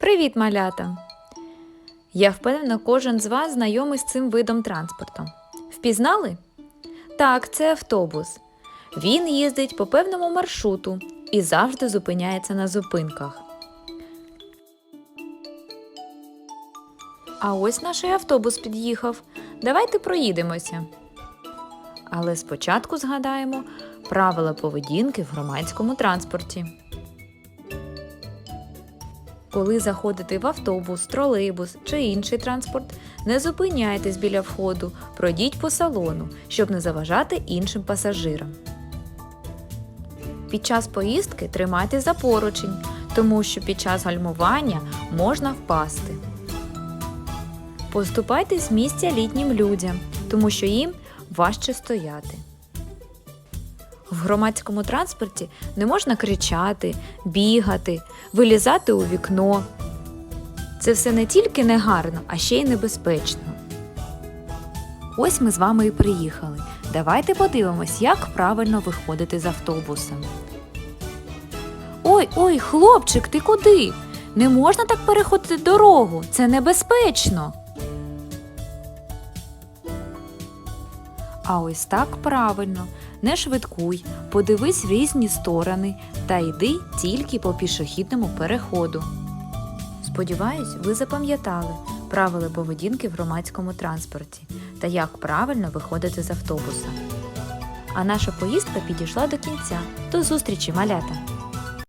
Привіт, малята! Я впевнена, кожен з вас знайомий з цим видом транспорту. Впізнали? Так, це автобус. Він їздить по певному маршруту і завжди зупиняється на зупинках. А ось наш автобус під'їхав. Давайте проїдемося. Але спочатку згадаємо правила поведінки в громадському транспорті. Коли заходите в автобус, тролейбус чи інший транспорт, не зупиняйтесь біля входу, пройдіть по салону, щоб не заважати іншим пасажирам. Під час поїздки тримайте за поручень, тому що під час гальмування можна впасти. Поступайте з місця літнім людям, тому що їм важче стояти. В громадському транспорті не можна кричати, бігати, вилізати у вікно. Це все не тільки негарно, а ще й небезпечно. Ось ми з вами і приїхали. Давайте подивимось, як правильно виходити з автобуса. Ой, ой, хлопчик, ти куди? Не можна так переходити дорогу. Це небезпечно. А ось так правильно. Не швидкуй, подивись в різні сторони та йди тільки по пішохідному переходу. Сподіваюсь, ви запам'ятали правила поведінки в громадському транспорті та як правильно виходити з автобуса. А наша поїздка підійшла до кінця. До зустрічі, малята!